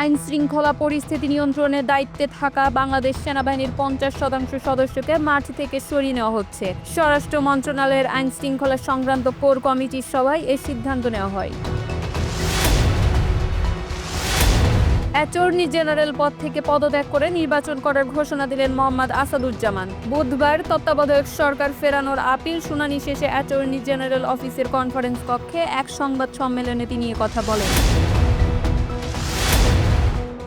আইন শৃঙ্খলা পরিস্থিতি নিয়ন্ত্রণের দায়িত্বে থাকা বাংলাদেশ সেনাবাহিনীর পঞ্চাশ শতাংশ সদস্যকে মাঠ থেকে সরিয়ে নেওয়া হচ্ছে। স্বরাষ্ট্র মন্ত্রণালয়ের আইন শৃঙ্খলা সংক্রান্ত কোর কমিটির সভায় এই সিদ্ধান্ত নেওয়া হয়। অ্যাটর্নি জেনারেল পদ থেকে পদত্যাগ করে নির্বাচন করার ঘোষণা দিলেন মোহাম্মদ আসাদুজ্জামান। বুধবার তত্ত্বাবধায়ক সরকার ফেরানোর আপিল শুনানি শেষে অ্যাটর্নি জেনারেল অফিসের কনফারেন্স কক্ষে এক সংবাদ সম্মেলনে তিনি এ কথা বলেন।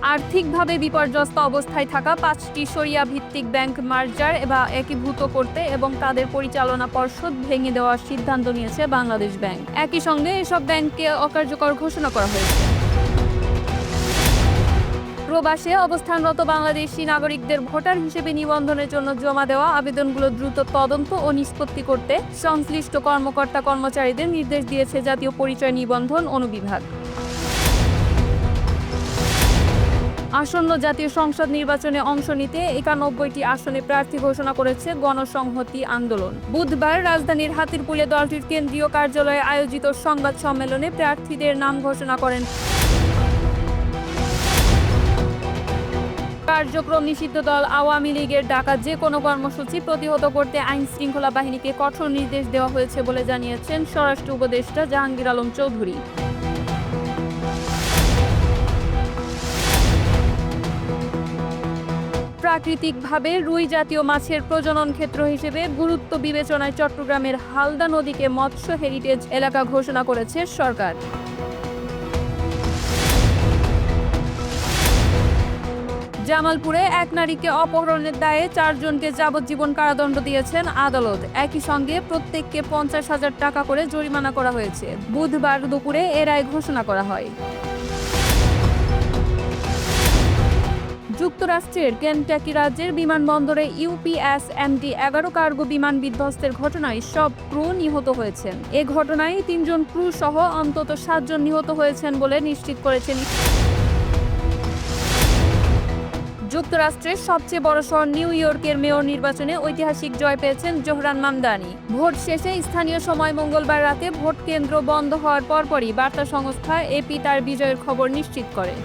আর্থিকভাবে বিপর্যস্ত অবস্থায় থাকা পাঁচটি সরিয়া ভিত্তিক ব্যাংক মার্জার বা একীভূত করতে এবং তাদের পরিচালনা পর্ষদ ভেঙে দেওয়ার সিদ্ধান্ত নিয়েছে বাংলাদেশ ব্যাংক। একই সঙ্গে এসব ব্যাংককে অকার্যকর ঘোষণা করা হয়েছে। প্রবাসে অবস্থানরত বাংলাদেশি নাগরিকদের ভোটার হিসেবে নিবন্ধনের জন্য জমা দেওয়া আবেদনগুলো দ্রুত তদন্ত ও নিষ্পত্তি করতে সংশ্লিষ্ট কর্মকর্তা কর্মচারীদের নির্দেশ দিয়েছে জাতীয় পরিচয় নিবন্ধন অনুবিভাগ। আসন্ন জাতীয় সংসদ নির্বাচনে অংশ নিতে একানব্বইটি আসনে প্রার্থী ঘোষণা করেছে গণসংহতি আন্দোলন। বুধবার রাজধানীর হাতিরপুলে দলটির কেন্দ্রীয় কার্যালয়ে আয়োজিত সংবাদ সম্মেলনে প্রার্থীদের নাম ঘোষণা করেন। কার্যক্রম নিষিদ্ধ দল আওয়ামী লীগের ডাকা যে কোনো কর্মসূচি প্রতিহত করতে আইন শৃঙ্খলা বাহিনীকে কঠোর নির্দেশ দেওয়া হয়েছে বলে জানিয়েছেন স্বরাষ্ট্র উপদেষ্টা জাহাঙ্গীর আলম চৌধুরী। প্রাকৃতিকভাবে রুই জাতীয় মাছের প্রজনন ক্ষেত্র হিসেবে গুরুত্ব বিবেচনায় চট্টগ্রামের হালদা নদীকে মৎস্য হেরিটেজ এলাকা ঘোষণা করেছে সরকার। জামালপুরে এক নারীকে অপহরণের দায়ে চারজনকে যাবজ্জীবন কারাদণ্ড দিয়েছেন আদালত। একই সঙ্গে প্রত্যেককে পঞ্চাশ হাজার টাকা করে জরিমানা করা হয়েছে। বুধবার দুপুরে এ রায় ঘোষণা করা হয়। যুক্তরাষ্ট্রের কেনটাকি রাজ্যের বিমানবন্দরে ইউপিএস এমডি এগারো কার্গো বিমান বিধ্বস্তের ঘটনায় সব ক্রু নিহত হয়েছেন। এ ঘটনায় তিনজন ক্রু সহ অন্তত সাতজন নিহত হয়েছেন বলে নিশ্চিত করেছেন যুক্তরাষ্ট্রের সবচেয়ে বড় শহর নিউ ইয়র্কের মেয়র নির্বাচনে ঐতিহাসিক জয় পেয়েছেন জোহরান মামদানি। ভোট শেষে স্থানীয় সময় মঙ্গলবার রাতে ভোট কেন্দ্র বন্ধ হওয়ার পরপরই বার্তা সংস্থা এপি তার বিজয়ের খবর নিশ্চিত করে।